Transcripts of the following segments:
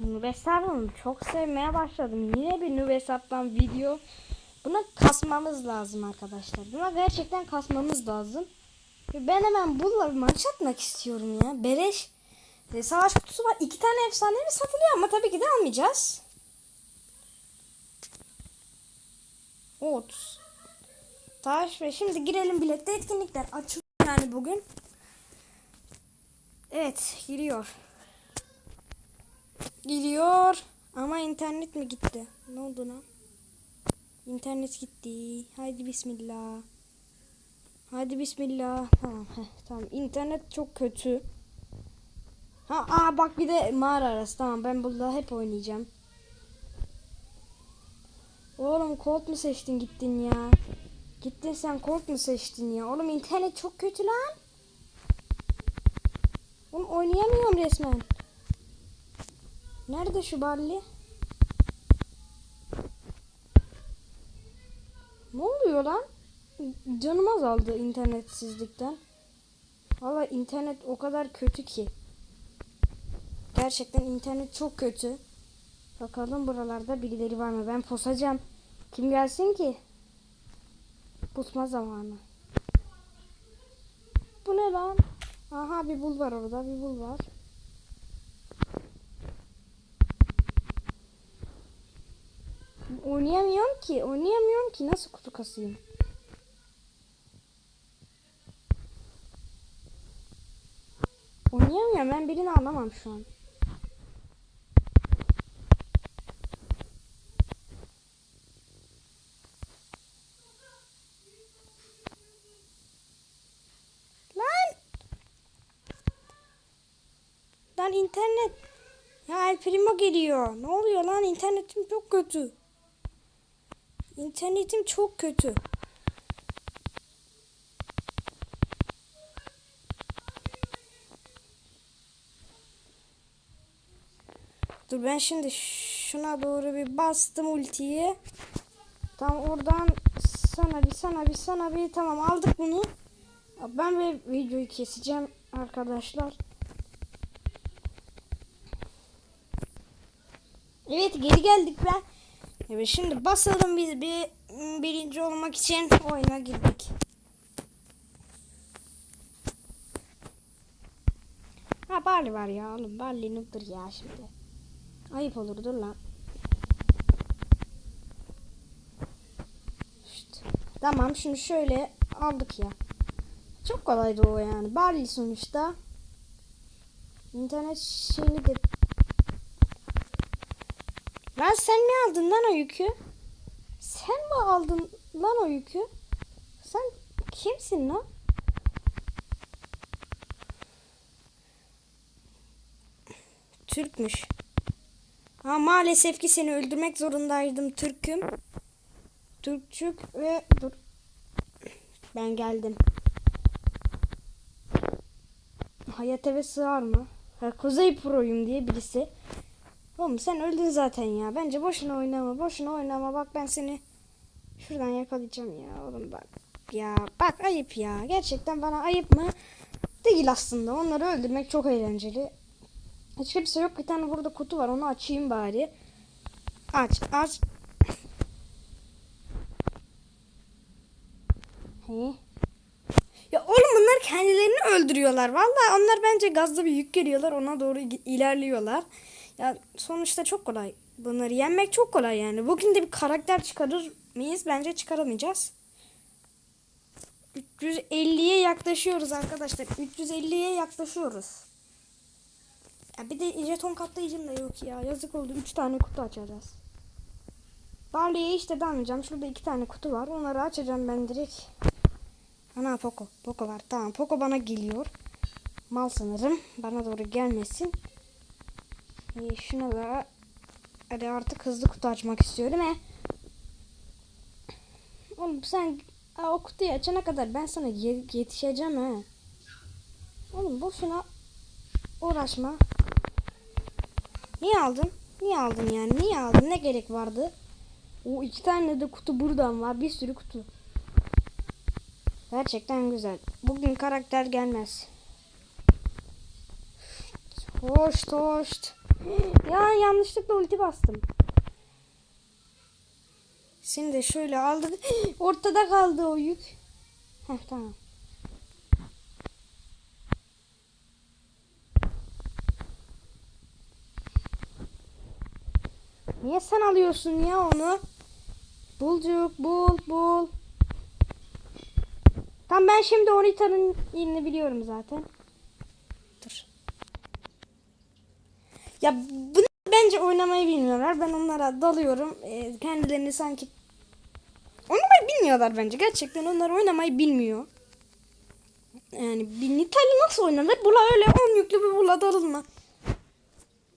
Hesabımı çok sevmeye başladım. Yine bir noob hesaptan video. Buna kasmamız lazım arkadaşlar. Buna gerçekten kasmamız lazım. Ben hemen bununla bir maç atmak istiyorum ya. Beleş e, savaş kutusu var. İki tane efsanevi satılıyor ama tabii ki de almayacağız. Ot. Taş ve şimdi girelim bilette etkinlikler açılıyor yani bugün. Evet giriyor. Giriyor. Ama internet mi gitti? Ne oldu lan? İnternet gitti. Haydi bismillah. Hadi bismillah. Tamam. Heh, tamam. İnternet çok kötü. Ha aa bak bir de mağara arası. Tamam ben burada hep oynayacağım. Oğlum Colt mu seçtin gittin ya? Gittin sen Colt mu seçtin ya? Oğlum internet çok kötü lan. Oğlum oynayamıyorum resmen. Nerede şu Barley? Ne oluyor lan? Canım azaldı internetsizlikten. Valla internet o kadar kötü ki. Gerçekten internet çok kötü. Bakalım buralarda birileri var mı? Ben posacağım. Kim gelsin ki? Pusma zamanı. Bu ne lan? Aha bir bul var orada. Bir bul var. Oynayamıyorum ki. Oynayamıyorum ki. Nasıl kutu kasayım? Oynayamıyorum. Ben birini anlamam şu an. Lan! Lan internet. Ya El Primo geliyor. Ne oluyor lan? İnternetim çok kötü. İnternetim çok kötü. Dur ben şimdi şuna doğru bir bastım ultiyi. Tam oradan sana bir sana bir sana bir tamam aldık bunu. Ben ve videoyu keseceğim arkadaşlar. Evet geri geldik ben. Evet şimdi basalım biz bir birinci olmak için oyuna girdik. Ha Barley var ya oğlum Barley noob'dur ya şimdi. Ayıp olur dur lan. İşte. Tamam şimdi şöyle aldık ya. Çok kolaydı o yani. Barley sonuçta. İnternet şeyini de Lan sen mi aldın lan o yükü? Sen mi aldın lan o yükü? Sen kimsin lan? Türkmüş. Ha maalesef ki seni öldürmek zorundaydım Türk'üm. Türkçük ve dur. Ben geldim. Hayat eve sığar mı? Ha, Kuzey Pro'yum diye birisi. Oğlum sen öldün zaten ya. Bence boşuna oynama. Boşuna oynama. Bak ben seni şuradan yakalayacağım ya oğlum bak. Ya bak ayıp ya. Gerçekten bana ayıp mı? Değil aslında. Onları öldürmek çok eğlenceli. Hiç kimse yok. Bir tane burada kutu var. Onu açayım bari. Aç aç. He. Ya oğlum bunlar kendilerini öldürüyorlar. Vallahi onlar bence gazlı bir yük geliyorlar. Ona doğru ilerliyorlar. Ya sonuçta çok kolay. Bunları yenmek çok kolay yani. Bugün de bir karakter çıkarır mıyız? Bence çıkaramayacağız. 350'ye yaklaşıyoruz arkadaşlar. 350'ye yaklaşıyoruz. Ya bir de jeton katlayıcım da yok ya. Yazık oldu. 3 tane kutu açacağız. Barley'e işte dalmayacağım. Şurada 2 tane kutu var. Onları açacağım ben direkt. Ana Poco. Poco var. Tamam. Poco bana geliyor. Mal sanırım. Bana doğru gelmesin. İyi şuna da hadi artık hızlı kutu açmak istiyorum he. Oğlum sen aa, o kutuyu açana kadar ben sana yetişeceğim he. Oğlum boşuna uğraşma. Niye aldın? Niye aldın yani? Niye aldın? Ne gerek vardı? O iki tane de kutu buradan var. Bir sürü kutu. Gerçekten güzel. Bugün karakter gelmez. Hoş hoş. Ya yanlışlıkla ulti bastım. De şöyle aldık. Ortada kaldı o yük. Heh tamam. Niye sen alıyorsun ya onu? Bulcuk bul bul. Tam ben şimdi Orita'nın yerini biliyorum zaten. Ya bunu bence oynamayı bilmiyorlar. Ben onlara dalıyorum. Ee, kendilerini sanki oynamayı bilmiyorlar bence. Gerçekten onlar oynamayı bilmiyor. Yani bir Nitali nasıl oynanır? Bula öyle 10 yüklü bir bula dalılma.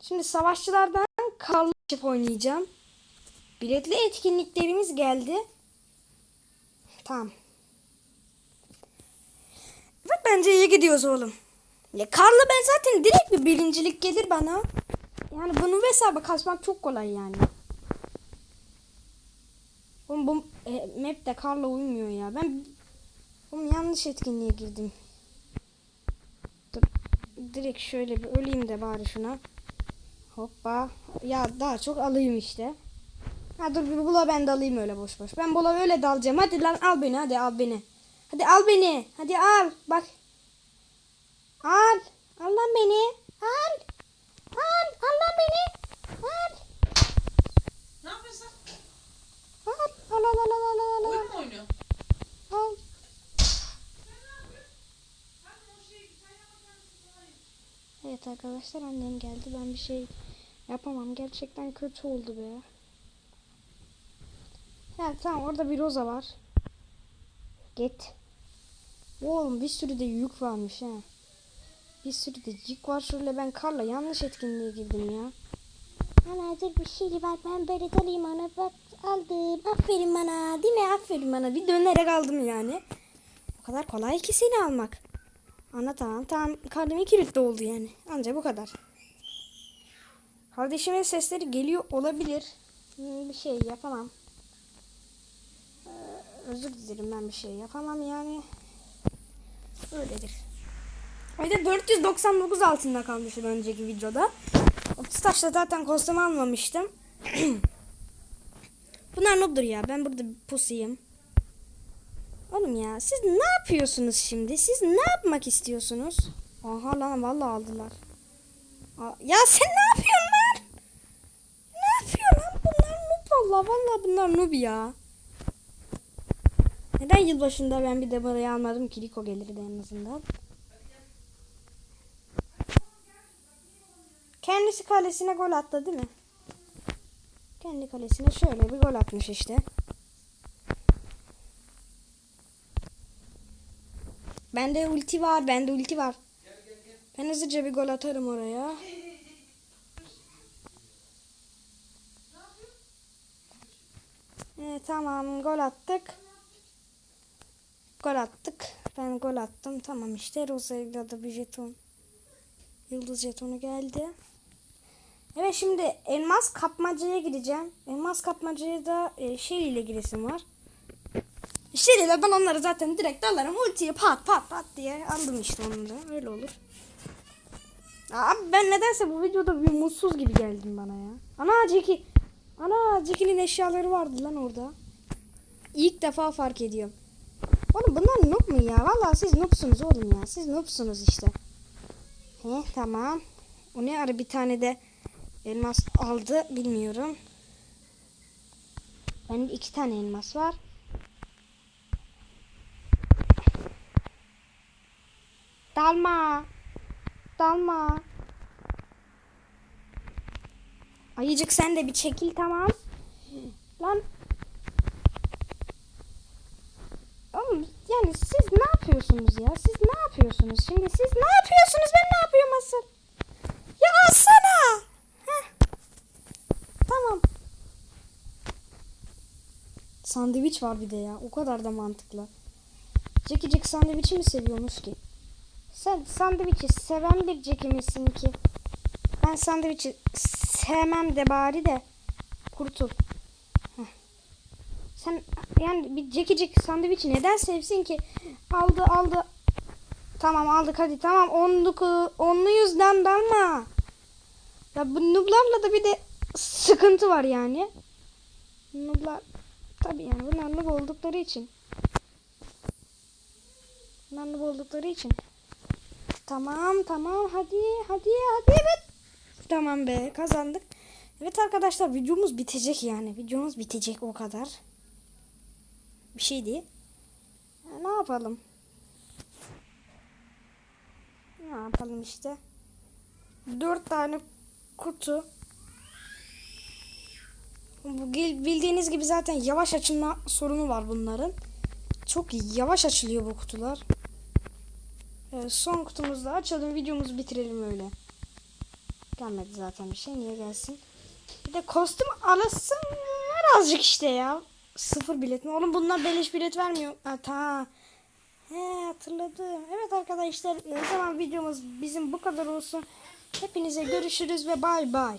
Şimdi savaşçılardan karlı oynayacağım. Biletli etkinliklerimiz geldi. Tamam. Bak bence iyi gidiyoruz oğlum. Ya Karla ben zaten direkt bir birincilik gelir bana. Yani bunu hesaba kasmak çok kolay yani. Oğlum bu e, map'te Karla uymuyor ya. Ben oğlum yanlış etkinliğe girdim. Dur. Direkt şöyle bir öleyim de bari şuna. Hoppa. Ya daha çok alayım işte. Ha dur bir bula ben dalayım öyle boş boş. Ben bula öyle dalacağım. Hadi lan al beni hadi al beni. Hadi al beni. Hadi al. Bak. Al. Al lan beni. Al. Al. Al lan beni. Al. Ne yapıyorsun? Al. Al al al al al al. Oyun mu oynuyorsun? Al. Evet arkadaşlar annem geldi. Ben bir şey yapamam. Gerçekten kötü oldu be. Ya tamam orada bir roza var. Git. Oğlum bir sürü de yük varmış ha. Bir sürü de yük var. Şöyle ben karla yanlış etkinliğe girdim ya. Ana bir şey var. Ben böyle dalayım ana. Bak aldım. Aferin bana. Değil mi? Aferin bana. Bir dönerek aldım yani. O kadar kolay ki seni almak. Ana tamam. Tamam. Karnım iki rütbe oldu yani. Anca bu kadar. Kardeşimin sesleri geliyor olabilir. Hmm, Bir şey yapamam. Ee, özür dilerim ben bir şey yapamam yani. Öyledir. Öyle 499 altında kalmışım önceki videoda. 30 taşla zaten kostüm almamıştım. Bunlar noob'dur ya. Ben burada pusuyum. Oğlum ya siz ne yapıyorsunuz şimdi? Siz ne yapmak istiyorsunuz? Aha lan vallahi aldılar. Ya sen ne yapıyorsun lan? Ne yapıyor lan? Bunlar noob valla. Valla bunlar noob ya. Neden yılbaşında ben bir de buraya almadım ki Rico gelirdi en azından. Kendisi kalesine gol attı değil mi? Kendi kalesine şöyle bir gol atmış işte. Bende ulti var, bende ulti var. Ben hızlıca bir gol atarım oraya. Evet, tamam gol attık. Gol attık. Ben gol attım. Tamam işte Rosa'yla da bir jeton. Yıldız jetonu geldi. Evet şimdi elmas kapmacaya gideceğim. Elmas kapmacaya da e, Shelly ile giresim var. İle ben onları zaten direkt alırım. Ultiyi pat pat pat diye aldım işte onu. Öyle olur. Abi ben nedense bu videoda bir mutsuz gibi geldim bana ya. Ana Jackie. Ana Jackie'nin eşyaları vardı lan orada. İlk defa fark ediyorum. Oğlum bunlar noob mu ya? Vallahi siz noobsunuz oğlum ya. Siz noobsunuz işte. He tamam. O ne ara bir tane de elmas aldı bilmiyorum. Benim iki tane elmas var. Dalma. Dalma. Ayıcık sen de bir çekil tamam. Lan. Oğlum yani siz ne yapıyorsunuz ya? Siz ne yapıyorsunuz? Şimdi siz ne yapıyorsunuz? Ben ne yapıyorum asıl? Ya alsana. Tamam. Sandviç var bir de ya. O kadar da mantıklı. Jack sandviçi mi seviyormuş ki? Sen sandviçi seven bir Jackie misin ki? Ben sandviçi sevmem de bari de kurtul. Sen yani bir Jack sandviçi neden sevsin ki? Aldı aldı. Tamam aldık hadi tamam onluk onlu yüzden dalma. Ya bu nooblarla da bir de sıkıntı var yani. Nooblar tabii yani bunlar noob oldukları için. Bunlar noob oldukları için. Tamam tamam hadi hadi hadi evet. Tamam be kazandık. Evet arkadaşlar videomuz bitecek yani. Videomuz bitecek o kadar. Bir şey değil. Ya ne yapalım? Ne yapalım işte. Dört tane kutu. Bu bildiğiniz gibi zaten yavaş açılma sorunu var bunların. Çok yavaş açılıyor bu kutular. Evet, son kutumuzu da açalım. Videomuzu bitirelim öyle. Gelmedi zaten bir şey. Niye gelsin? Bir de kostüm alasın var azıcık işte ya. Sıfır bilet mi? Oğlum bunlar beleş bilet vermiyor. Ha ta. He hatırladım. Evet arkadaşlar o zaman videomuz bizim bu kadar olsun. Hepinize görüşürüz ve bay bay.